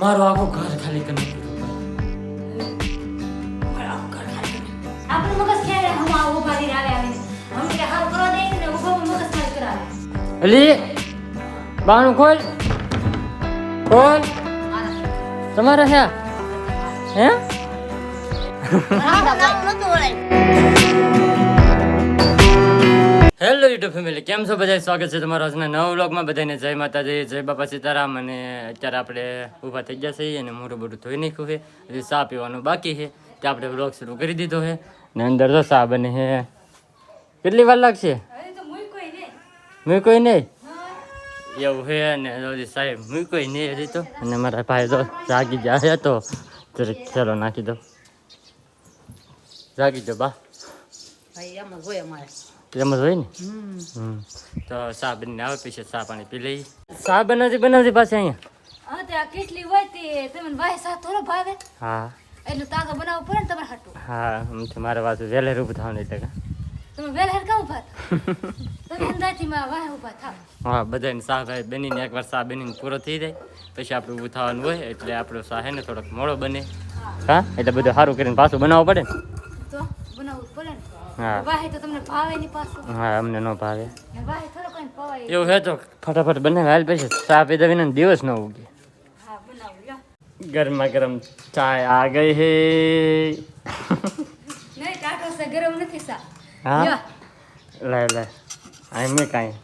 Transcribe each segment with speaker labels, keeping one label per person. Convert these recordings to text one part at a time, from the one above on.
Speaker 1: મારું આખું ઘર ખાલી કરી.
Speaker 2: આપણું મગજ ખેડે હમ આવે આવીને? અમને કે હાવ કરવા દે ને ઊભો મગજ મારી કરાવે.
Speaker 1: અલી બાનું ખોલ. ખોલ. તમારે હે હે? હેલો યુટ્યુબ ફેમિલી કેમ છો? બધા સ્વાગત છે તમારા આજના નવ વ્લોગમાં. બધાને જય માતાજી જય બાપા સીતારામ. અને અત્યારે આપણે ઊભા થઈ ગયા છીએ અને મોટું બધું ધોઈ નાખ્યું છે. હજી ચા પીવાનું બાકી છે. તે આપણે વ્લોગ શરૂ કરી દીધો છે. ને અંદર તો ચા બને છે. કેટલી વાર લાગશે?
Speaker 2: કોઈ નહીં.
Speaker 1: એવું છે ને હજી સાહેબ મૂક્યો નહીં હજી તો. અને મારા ભાઈ તો જાગી ગયા છે તો. ચાલો નાખી દો જાગી દો બા.
Speaker 3: ભાઈ એમાં હોય અમારે.
Speaker 1: એમ જ હોય ને હમ તો ચા બનીને આવે પછી ચા પાણી પી લઈ ચા બનાવતી બનાવતી પાછી અહીંયા
Speaker 2: કેટલી હોય તે તમને ભાઈ સાથ થોડો ભાવે
Speaker 1: હા
Speaker 2: એટલું તાગા બનાવવું પડે ને તમારે હાટું
Speaker 1: હા આમથી મારે વહેલે ઉભું થવાનું એટલે
Speaker 2: તમે વેલ હેર ઊભા તમે અંદાજથી માં વાહ ઊભા થાવ
Speaker 1: હા બધાને ચા ભાઈ બનીને એકવાર ચા બનીને પૂરો થઈ જાય પછી આપણે ઊભું થવાનું હોય એટલે આપણો ચા હે ને થોડોક મોડો બને હા એટલે બધું સારું કરીને પાછું બનાવવું પડે ને
Speaker 2: તો બનાવવું જ પડે ને
Speaker 1: હા.
Speaker 2: વાહે તો તમને ભાવે નહીં પાછું.
Speaker 1: હા અમને ન ભાવે.
Speaker 2: વાહે થોડો કોઈ પવાય.
Speaker 1: એવું હે તો ફટાફટ બનાવે હાલ પછી ચા પીધા વિના દિવસ ન ઉગે.
Speaker 2: હા બનાવું
Speaker 1: ગરમા ગરમ ચાય આ ગઈ હે.
Speaker 2: નહીં ટાટો છે ગરમ નથી સા.
Speaker 1: હા?
Speaker 2: લ્યો.
Speaker 1: લાય લાય આ મેં કાંઈ.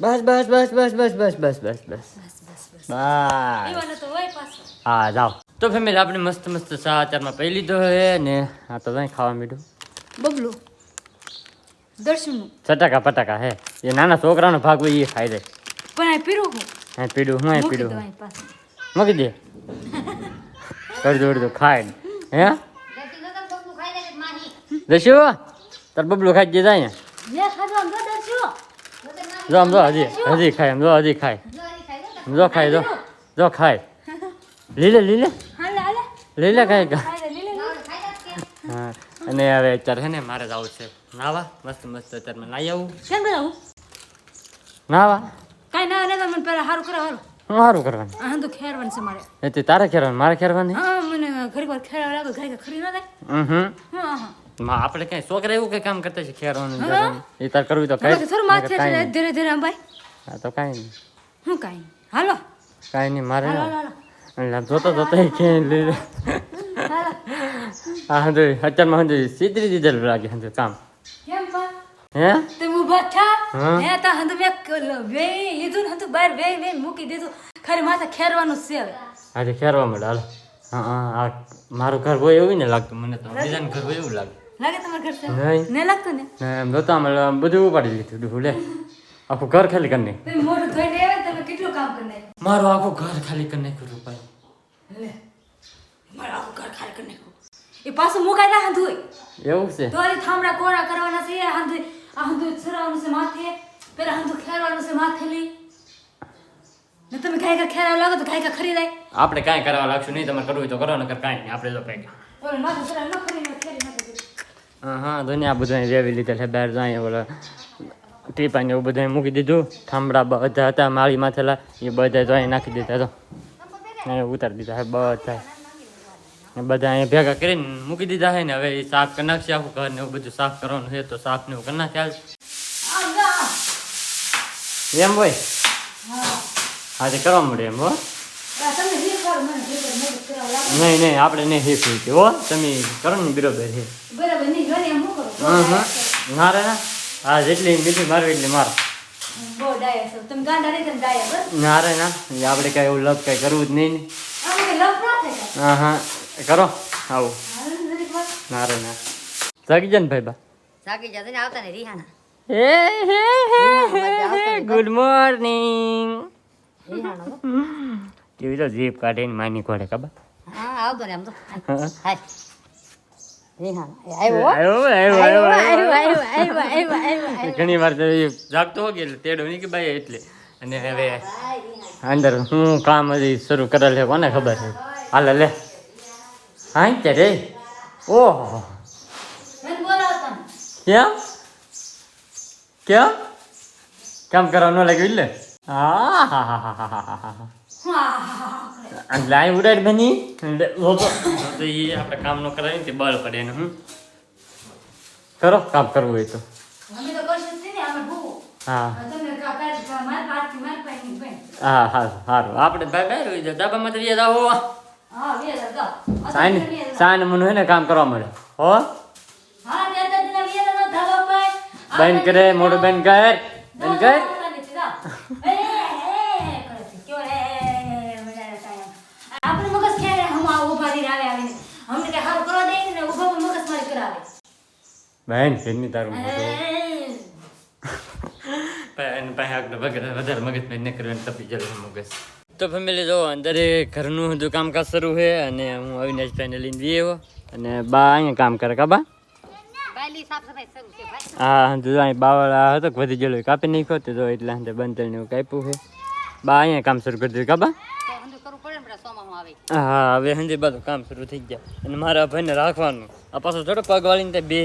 Speaker 1: બસ બસ બસ બસ બસ બસ બસ બસ બસ.
Speaker 2: બસ બસ બસ.
Speaker 1: બસ. હા જાઓ. તો ફેમિલી આપણે મસ્ત મસ્ત ચા અત્યારમાં પી લીધો હે ને આ તો કઈ ખાવા મીઠું
Speaker 2: બબલું. દર્શનનું.
Speaker 1: ચટાકા પટાકા હે. એ નાના છોકરાનો ભાગ હોય એ ખાઈ જાય
Speaker 2: પણ આ પીરું હું?
Speaker 1: હા પીડું હું
Speaker 2: આ
Speaker 1: પીડું
Speaker 2: દો
Speaker 1: મૂકી દે. કરજો અડધું ખાય હે? દશુ તાર બબલું ખાઈ દે જાય
Speaker 2: લે આમ જો
Speaker 1: આમ જો હજી હજી ખાય આમ જો હજી ખાય. જો ખાય જો. જો ખાય. લીલે લીલે. કા
Speaker 2: લે લે લે
Speaker 1: હા અને હવે અત્યારે છે ને મારે જવું છે. નાવા મસ્ત મસ્ત અત્યારે મેં નાઈ આવું.
Speaker 2: કેમ આવું
Speaker 1: નાવા?
Speaker 2: કઈ ના ના મને પેલા સારું કરે હારું.
Speaker 1: હું સારું કરવાનું?
Speaker 2: હા તો ખેરવાનું છે મારે.
Speaker 1: એ તે તારે ખેરવાનું મારે ખેરવાની?
Speaker 2: હા મને ઘરી વાર ખેરાવા લાગે ઘરે ખરી ના થાય.
Speaker 1: હમ
Speaker 2: હા હા.
Speaker 1: માં આપણે કઈ છોકરા એવું કઈ કામ કરતા છે ખેરવાનું કરવાનું. એ તાર કરવું તો કઈ
Speaker 2: થોડું માથે છે. ધીરે ધીરે અંબાઈ
Speaker 1: હા તો કઈ નહીં.
Speaker 2: હું કઈ હાલો.
Speaker 1: કાંઈ નહીં મારે
Speaker 2: હાલો હાલો
Speaker 1: જોતો જોતો કે લઈ
Speaker 2: હાલો
Speaker 1: હા હંધુ અત્યારમાં હંધુ સીતરી દીધેલું લાગે હંધુ કામ.
Speaker 2: કેમ પા?
Speaker 1: હે?
Speaker 2: તે ઊભા થા.
Speaker 1: હા.
Speaker 2: તા હંધું મેં વે લીધું ને તો બહાર વે વે મૂકી દીધું. ખાલી માથા ખેરવાનું છે હવે.
Speaker 1: આજે ખેરવા મળે હાલો. હા હા આ મારું ઘર હોય એવું ને લાગતું મને તો. બીજાનું ઘર હોય એવું લાગે.
Speaker 2: લાગે તમારે ઘર છે?
Speaker 1: નહીં.
Speaker 2: ને લાગતું ને?
Speaker 1: એમ જોતા આમ બધું ઉપાડી લીધું ડૂહું લે. આખું ઘર ખાલી કરી
Speaker 2: તમે મોઢું ધોઈને આવ્યા ને તમે કેટલું કામ કરી નાખ્યું?
Speaker 1: મારું આખું ઘર ખાલી કરી નાખ્યું રૂપાઈ
Speaker 2: લે મારું આખું ઘર ખાલી કરી નાખ્યું એ પાછું મુકાય ના હંધું
Speaker 1: એવું છે?
Speaker 2: તો થામડા કોરા કરવાના છે હંધું આ હંધું છરાવાનું છે માથે. પેલા હંધું ખેરવાનું છે માથે લઈ ને તમે કાંઈ કાંઈ ખેરાવ લાગો તો કાંઈ કાંઈ ખરી જાય
Speaker 1: આપણે કાંઈ કરવા લાગશું નહીં તમારે કરવું હોય તો કરો નકર કાંઈ નહીં આપણે તો કાંઈ
Speaker 2: ઓલે માથે છરાવ ન ખરી ખેરી ન
Speaker 1: હા દુનિયા બધા રેવી લીધેલ છે બહાર જાય ઓલા ટીપાને એવું બધું મૂકી દીધું. થાંભળા બધા હતા માળી માથેલા એ બધા તો નાખી દીધા તો ઉતારી દીધા બધા બધા અહીંયા ભેગા કરીને મૂકી દીધા છે ને હવે એ સાફ કરી નાખશે આખું ઘર ને એવું બધું સાફ કરવાનું છે તો સાફ ને એવું કરી નાખે હાલ.
Speaker 2: આમ જા
Speaker 1: એમ હોય?
Speaker 2: હા
Speaker 1: હા તે કરવા મળે એમ હો.
Speaker 2: આ તમે જે કરો મને જે કરો મદદ કરાવ લાગો
Speaker 1: નહીં નહીં આપણે નહીં શીખવું કે હો તમે કરો ને બરોબર છે.
Speaker 2: બરાબર નહીં ઘરે એમ હું. કરો
Speaker 1: હા હા ના રે ના હા જેટલી મીઠી મારવી એટલી મારો.
Speaker 2: બહુ ડાયા છો તમે ગાંડા નહીં તમે ડાયા બસ
Speaker 1: ના રે ના એ આપણે કાંઈ એવું લપ કાંઈ કરવું જ નહીં ને.
Speaker 2: આમ કે લપ ના થાય. કાંઈ.
Speaker 1: હા હા. કરો. આવું.
Speaker 2: ના
Speaker 1: ના. જાગી જા ને ભાઈ બા
Speaker 3: જાગી જા તને આવતા ને રિહાના.
Speaker 1: હે ગુડ મોર્નિંગ કેવી તો જીપ કાઢીને માની કોડે કબા
Speaker 3: હા આવતો ને આમ તો.
Speaker 1: ઘણી વાર જાગતો હોય એટલે તેડો નહીં કે ભાઈ એટલે. અને હવે અંદર હું કામ હજી શરૂ કરેલ છે કોને ખબર છે? હાલ લે. હા તે રે ઓહો
Speaker 2: મને બોલાવો તમે
Speaker 1: કેમ કેમ કામ કરવા ન લાગ્યું એટલે હા હા હા હા હા હા હા
Speaker 2: હા
Speaker 1: લાઈ ઉડાડ બની તો એ આપણે કામ ન કરાવી તે બળ પડે એને હું કરો કામ કરવું હોય તો
Speaker 2: અમે તો કશું જ નહીં અમે ભૂ
Speaker 1: હા હા હા સારું આપણે ભાઈ ભાઈ હોય ડાબામાં તો વ્યાજ આવો સાન સાન મને ને કામ કરવા મળે. હો? બેન કરે મોટું બેન કર. બેન કર. બેન બેનની તારું મોટું બેન પાસે આગળ વગર વધારે મગજ બેન ને કરવાની તપી જલ્દી મગજ. તો ફેમિલી જો અંદર ઘરનું બધું કામકાજ શરૂ છે અને હું અવિનાશભાઈને લઈને બી આવ્યો. અને બા અહીંયા કામ કરે
Speaker 3: છે ભાઈ.
Speaker 1: હા જો અહીં બાવાળા હતો કે વધી ગયેલો કાપી નાખ્યો તો જો એટલે અંદર બંતર ને એવું કાપ્યું છે. બા અહીંયા કામ શરૂ કરી દીધું
Speaker 3: સોમાનું આવે.
Speaker 1: હા હવે હંજે બધું કામ શરૂ થઈ ગયા. અને મારા ભાઈને રાખવાનું. આ પાછો થોડો પગ વાળીને તે બે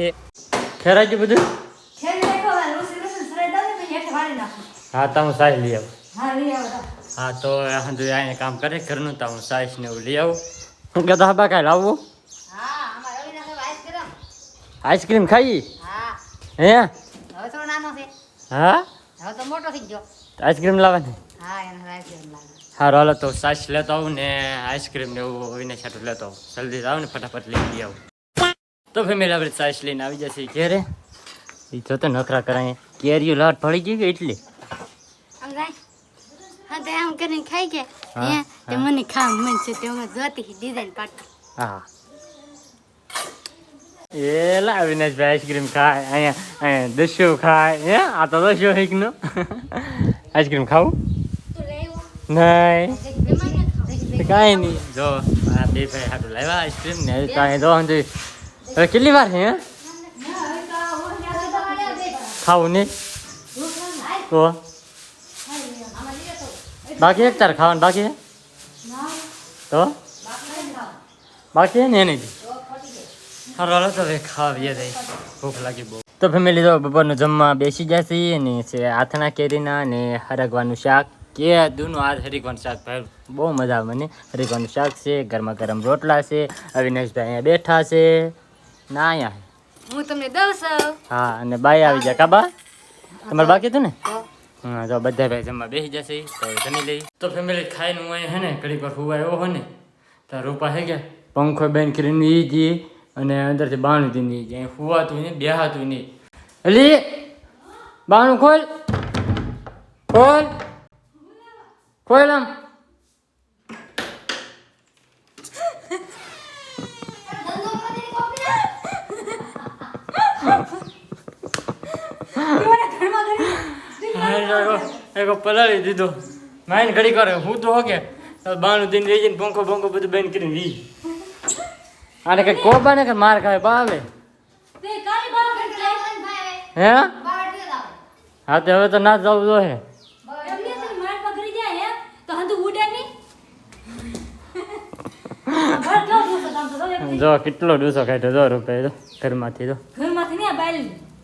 Speaker 1: ખેરાઈ ગયું બધું. હા તો હું સાહેબ લઈ આવું.
Speaker 2: હા તો.
Speaker 1: હા તો અહીંયા કામ કરે ઘરનું તો હું સાઈસ ને એવું લઈ આવું. હું કહેતા હા બા કાંઈ લાવવું
Speaker 3: હા અમારે રવિના હવે આઈસ્ક્રીમ
Speaker 1: આઈસ્ક્રીમ ખાઈ?
Speaker 3: હા.
Speaker 1: હે?
Speaker 3: હવે થોડો નાનો છે.
Speaker 1: હા?
Speaker 3: હવે તો મોટો થઈ ગયો.
Speaker 1: આઈસ્ક્રીમ લાવવાની?
Speaker 3: હા એને
Speaker 1: સારું હાલો તો સાઈસ લેતો આવું ને આઈસ્ક્રીમ ને એવું હોઈને છાટું લેતો આવું. જલ્દી આવું ને ફટાફટ લઈ લઈ આવું. તો ફેમિલી આપણે સાઈસ લઈને આવી જશે ઘેરે. એ જોતો નખરા કરાય. કેરીઓ લાટ પડી ગઈ કે એટલી
Speaker 4: હા તો આમ કરીને ખાઈ ગયા.
Speaker 1: હે
Speaker 4: તે મને ખાવાનું મન છે તે હું જોતી ડિઝાઇન પાડતી.
Speaker 1: હા. એ લા અવિનાશભાઈ આઈસ્ક્રીમ ખાય અહીંયા અહીંયા દસ્યો ખાય હે આ તો દસ્યો હીકનો આઈસ્ક્રીમ ખાવું? નહીં.
Speaker 4: ખાવ
Speaker 1: કાંઈ નહીં. જો આ બે ભાઈ હાટું લાવ્યા આઈસ્ક્રીમ ને કાંઈ જો હંજુ હવે કેટલી વાર છે હે? ખાવું નહીં? તો? બાકી એક તાર ખાવાનું બાકી તો? બાકી છે ને એની? જ હાલો તો હવે ખાવીએ દઈ ભૂખ લાગી બહુ. તો ફેમિલી તો બપોરનું જમવા બેસી જશે ને છે આથણા કેરીના ને હરગવાનું શાક. કે દૂનું આ હરિકવાનું શાક ભાઈ બહુ મજા આવે મને. હરિકવાનું શાક છે ગરમા ગરમ રોટલા છે અવિનાશભાઈ અહીંયા બેઠા છે. ના અહીંયા.
Speaker 4: હું તમને દઉં છું
Speaker 1: હા અને બાય આવી જાય કાબા તમારે બાકી હતું ને? હા તો બધા ભાઈ જમવા બેસી જશે તો જમી લઈ તો ફેમિલી ખાઈને હું અહીં હે ને ઘડીક વાર હુવાયો હોય ને તો રૂપા હે ગયા. પંખો બેન કરીને ઈ જઈએ અને અંદરથી બાણું દી નહીં જાય હુવાતું નહીં બેહાતું નહીં. અલી બાણું ખોલ. ખોલ. ખોલ આમ. એક પલાળી દીધો. માઇન ઘડી કરે હું તો હોકે બાણું દિન રહી જઈને પંખો પંખો બધું બેન કરીને વી. આને કઈ કોબા ને કે માર ખાય
Speaker 2: બાવે
Speaker 1: હે? હા તો હવે તો ના જવું જો હે?
Speaker 2: જો
Speaker 1: કેટલો ડૂસો કાઢ્યો? જો રૂપિયા ઘરમાંથી તો
Speaker 2: ઘરમાંથી નહીં
Speaker 1: બહાર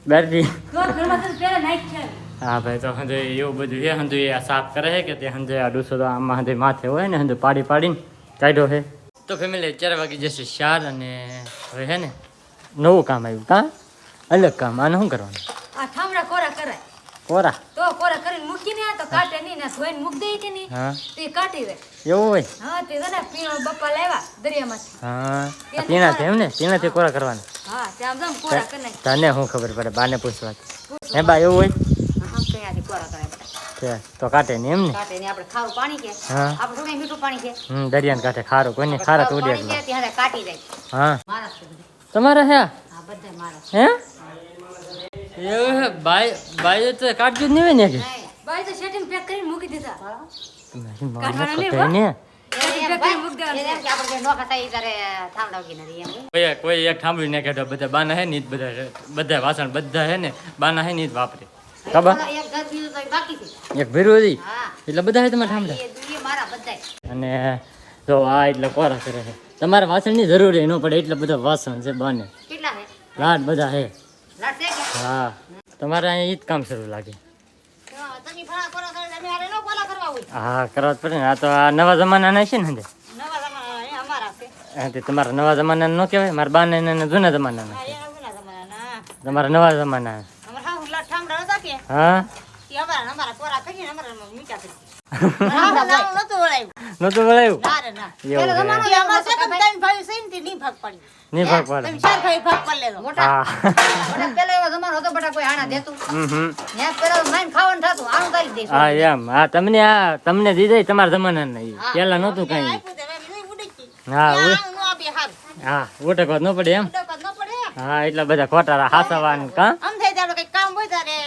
Speaker 2: બહારથી ઘરમાંથી પહેલા નાખ છે
Speaker 1: હા ભાઈ તો હંધે એવું બધું છે હંધુ એ આ સાફ કરે છે કે તે હંધે આ ડૂસો તો આમાં હંધે માથે હોય ને હંધુ પાડી પાડીને કાઢ્યો છે. તો ફેમિલી ચાર વાગી જશે ચાર અને હવે હે ને નવું કામ આવ્યું કાં? અલગ કામ. આને શું કરવાનું?
Speaker 2: આ ઠામડા કોરા કરાય?
Speaker 1: કોરા?
Speaker 2: તો કોરા કરીને મૂકીને તો કાઢે નહીં ને ધોઈને મૂક દે કે નહીં?
Speaker 1: હા.
Speaker 2: તો એ કાઢી દે
Speaker 1: એવું હોય?
Speaker 2: હા તે છે ને પીણો બપ્પા લાવ્યા દરિયામાંથી.
Speaker 1: હા. આ પીણાથી એમ ને? પીણાથી કોરા કરવાના?
Speaker 2: હા ત્યાં આમ જામ કોરા કરી નાખ
Speaker 1: તને શું ખબર પડે? બાને પૂછવા. હે બા એવું હોય? કે તો કાટે ને એમ ને?
Speaker 3: કાટે ને આપણે ખારું પાણી કે?
Speaker 1: હા.
Speaker 3: આપણે થોડું મીઠું પાણી કે?
Speaker 1: હમ દરિયાને કાંઠે ખારું કોઈને ખારા
Speaker 3: તોડે એટલે ત્યારે કાટી જાય.
Speaker 1: હા.
Speaker 3: મારા
Speaker 1: તમારા હે?
Speaker 3: હા બધા મારા
Speaker 1: હે? એવું હે? બાય તો કાટજો જ નહીં હોય ને કે?
Speaker 2: બાય તો સેટિંગ પેક કરીને મૂકી દીધા. નહીં
Speaker 3: મારા કટાઈ ને.
Speaker 1: કોઈ એક સાંભળી ને બધા બાના હે ને બધા બધા વાસણ બધા હે ને બાના હે ને વાપરે. ખબર?
Speaker 3: એક
Speaker 1: ભેરું હતી એટલે બધા તમારે
Speaker 3: સાંભળ્યા
Speaker 1: અને તો આ એટલે કોરા કરે છે. તમારે વાસણની જરૂર ન પડે એટલે બધા વાસણ છે બને. લાટ બધા હે હા. તમારે અહીંયા ઈ જ કામ શરૂ લાગે. હા કરવા પડે ને. આ તો આ નવા જમાનાના છે ને હા તમારા નવા જમાનાના ન કહેવાય મારા બાને જૂના જમાનાના તમારા નવા જમાના
Speaker 3: નામ નતું વળાયું. નહીં ભાગ પડી.
Speaker 1: નહીં હા. હા એમ. હા તમને આ તમને દીધા તમારા જમાના ઈ. પેલા નહોતું કઈ. હા હા ઓટક ન પડે એમ?
Speaker 3: ડોકા ન પડે.
Speaker 1: હા એટલા બધા ખોટા હાસવાન કા
Speaker 3: આમ થઈ જાય કંઈક કામ હોય ત્યારે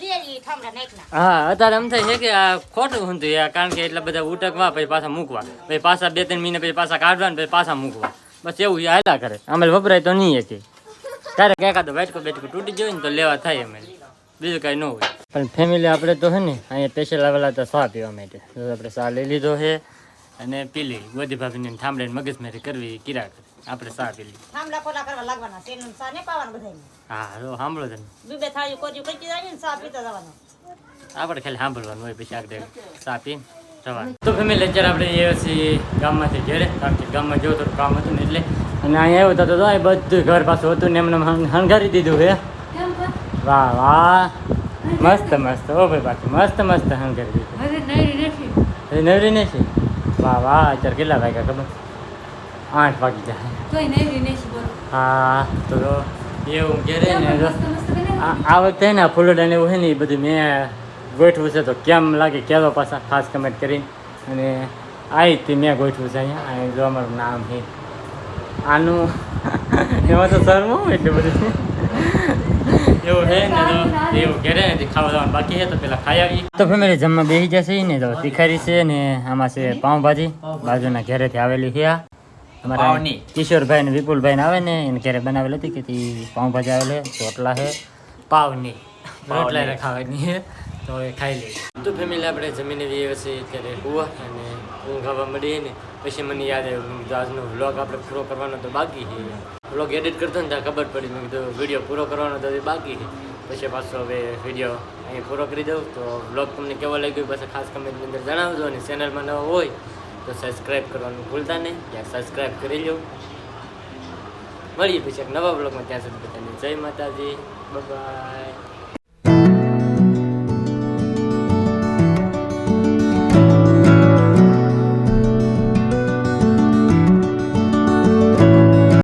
Speaker 3: લઈ આવીએ ઠામડા નાખના.
Speaker 1: હા અત્યારે એમ થાય છે કે આ ખોટું હતું યાર કારણ કે એટલા બધા ઉટકવા પછી પાછા મૂકવા. પછી પાછા બે ત્રણ મહિના પછી પાછા કાઢવા ને પછી પાછા મૂકવા. બસ એવું હાલ્યા કરે. અમે વપરાય તો નહીં હતી ક્યાંક તો બેઠકો બેઠકો તૂટી જાય ને તો લેવા થાય અમે બીજું કાંઈ ન હોય. પણ ફેમિલી આપણે તો છે ને અહીંયા સ્પેશિયલ આવેલા તો સા પીવા માટે. આપણે સા લઈ લીધો છે અને પીલી ગોધી ભાભીને થાંભળીને મગજમારી કરવી કિરા કરે. આપણે ચા પી લઈ
Speaker 3: કોલા કરવા લાગવાના. તેનું ચા નહીં પાવાનું બધાયને.
Speaker 1: હા સાંભળો તમે.
Speaker 3: બે થાળી કરી ને પીતા જવાનું.
Speaker 1: આપણે ખાલી સાંભળવાનું હોય પછી આગળ સાપીને જવાનું. તો ફેમિલી અત્યારે આપણે એ ગામમાંથી ઘેરે કારણ કે ગામમાં જેવું થોડું કામ હતું ને એટલે. અને અહીંયા આવ્યો તો તો આ બધું ઘર પાછું હતું ને એમને હણ- હણગારી દીધું હે વાહ વાહ. મસ્ત મસ્ત. ઓ ભાઈ બાકી મસ્ત મસ્ત હણગારી દીધું. નવરી નથી. વાહ વાહ. અત્યારે કેટલા વાગ્યા ખબર? આઠ વાગી જાય હા તો એવું ઘેરે ને આ વખતે ને ફૂલોડા ને એવું છે ને એ બધું મેં ગોઠવું છે તો કેમ લાગે કહેતો પાછા ખાસ કમેન્ટ કરીને. અને અહીંથી મેં ગોઠવું છે અહીંયા. અહીં જો અમારું નામ છે. આનું એમાં તો શરમું એટલું બધું. એવું છે ને તો એવું ઘરે નથી ખાવા જવાનું બાકી છે તો પેલા ખાઈ આવી તો ફેમિલી જમવા બેસી જશે ને તો તીખારી છે ને આમાં છે પાઉંભાજી. બાજુના ઘરેથી આવેલી છે અમારા કિશોરભાઈ ને વિપુલભાઈ ને આવે ને એને ઘરે બનાવેલી હતી કે તે પાઉંભાજી આવેલી ચોટલા છે. પાવની. રોટલા ખાવાની તો એ ખાઈ લઈએ તો ફેમિલી આપણે જમીને જઈએ છીએ અત્યારે કુવા અને ઊંઘ આવવા મળી ને પછી મને યાદ આવ્યું આજનો વ્લોગ આપણે પૂરો કરવાનો તો બાકી છે. વ્લોગ એડિટ કરતો ને ત્યાં ખબર પડી. મેં કીધું વીડિયો પૂરો કરવાનો તો બાકી છે. પછી પાછો હવે વીડિયો અહીં પૂરો કરી દઉં. તો વ્લોગ તમને કેવો લાગ્યો પછી ખાસ કમેન્ટની અંદર જણાવજો. અને ચેનલમાં નવો હોય તો સબસ્ક્રાઈબ કરવાનું ભૂલતા નહીં. ત્યાં સબસ્ક્રાઈબ કરી લો મળીએ પછી એક નવા બ્લોગમાં ત્યાં સુધી બધાને જય માતાજી. બાય